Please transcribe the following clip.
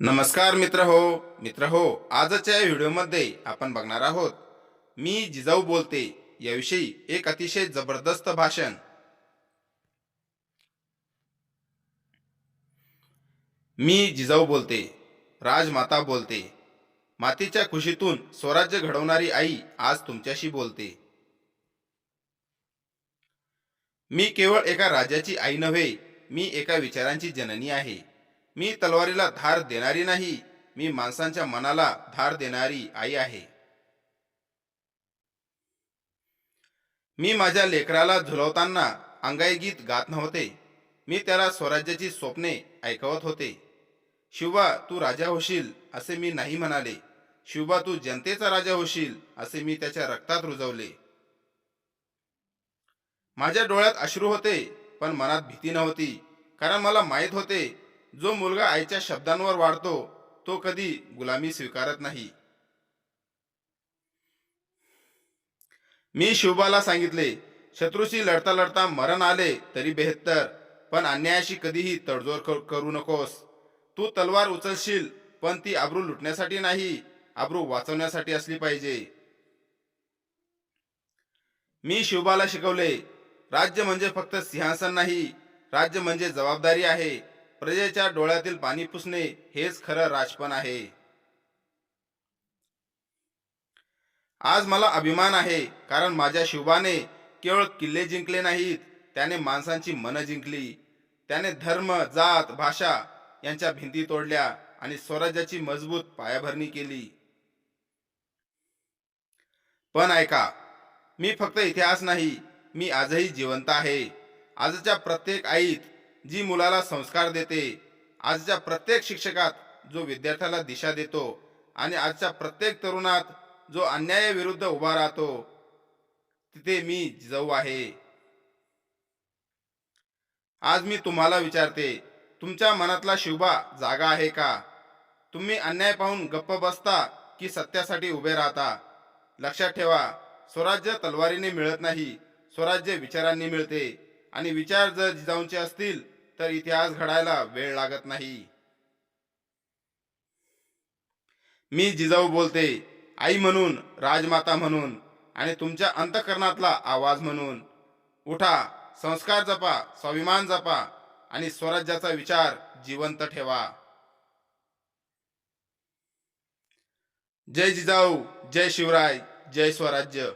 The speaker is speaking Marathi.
नमस्कार मित्र हो मित्र हो आजच्या या व्हिडिओमध्ये आपण बघणार आहोत मी जिजाऊ बोलते याविषयी एक अतिशय जबरदस्त भाषण. मी जिजाऊ बोलते राजमाता बोलते मातीच्या खुशीतून स्वराज्य घडवणारी आई आज तुमच्याशी बोलते. मी केवळ एका राजाची आई नव्हे मी एका विचारांची जननी आहे. मी तलवारीला धार देणारी नाही मी माणसांच्या मनाला धार देणारी आई आहे. मी माझ्या लेकराला झुलवताना अंगाई गीत गात नव्हते मी त्याला स्वराज्याची स्वप्ने ऐकवत होते. शिवा तू राजा होशील असे मी नाही म्हणाले. शिवा तू जनतेचा राजा होशील असे मी त्याच्या रक्तात रुजवले. माझ्या डोळ्यात अश्रू होते पण मनात भीती नव्हती कारण मला माहीत होते जो मुलगा आईच्या शब्दांवर वाढतो तो कधी गुलामी स्वीकारत नाही. मी शिवबाला सांगितले शत्रूशी लढता लढता मरण आले तरी बेहत्तर पण अन्यायाशी कधीही तडजोड करू नकोस. तू तलवार उचलशील पण ती आब्रू लुटण्यासाठी नाही आब्रू वाचवण्यासाठी असली पाहिजे. मी शिवबाला शिकवले राज्य म्हणजे फक्त सिंहासन नाही राज्य म्हणजे जबाबदारी आहे. प्रजेच्या डोळ्यातील पाणी पुसणे हेच खरं राजपण आहे. आज मला अभिमान आहे कारण माझ्या शिवबाने केवळ किल्ले जिंकले नाहीत त्याने माणसांची मनं जिंकली. त्याने धर्म जात भाषा यांच्या भिंती तोडल्या आणि स्वराज्याची मजबूत पायाभरणी केली. पण ऐका मी फक्त इतिहास नाही मी आजही जिवंत आहे. आजच्या प्रत्येक आईत जी मुलाला संस्कार देते आजच्या प्रत्येक शिक्षकात जो विद्यार्थ्याला दिशा देतो आणि आजच्या प्रत्येक तरुणात जो अन्यायाविरुद्ध उभा राहतो तिथे मी जिजाऊ आहे. आज मी तुम्हाला विचारते तुमच्या मनातला शिवबा जागा आहे का? तुम्ही अन्याय पाहून गप्प बसता की सत्यासाठी उभे राहता? लक्षात ठेवा स्वराज्य तलवारीने मिळत नाही स्वराज्य विचारांनी मिळते आणि विचार जर जिजाऊंचे असतील तर इतिहास घडायला वेळ लागत नाही. मी जिजाऊ बोलते आई म्हणून राजमाता म्हणून आणि तुमच्या अंतकरणातला आवाज म्हणून. उठा संस्कार जपा स्वाभिमान जपा आणि स्वराज्याचा विचार जिवंत ठेवा. जय जिजाऊ जय शिवराय जय स्वराज्य.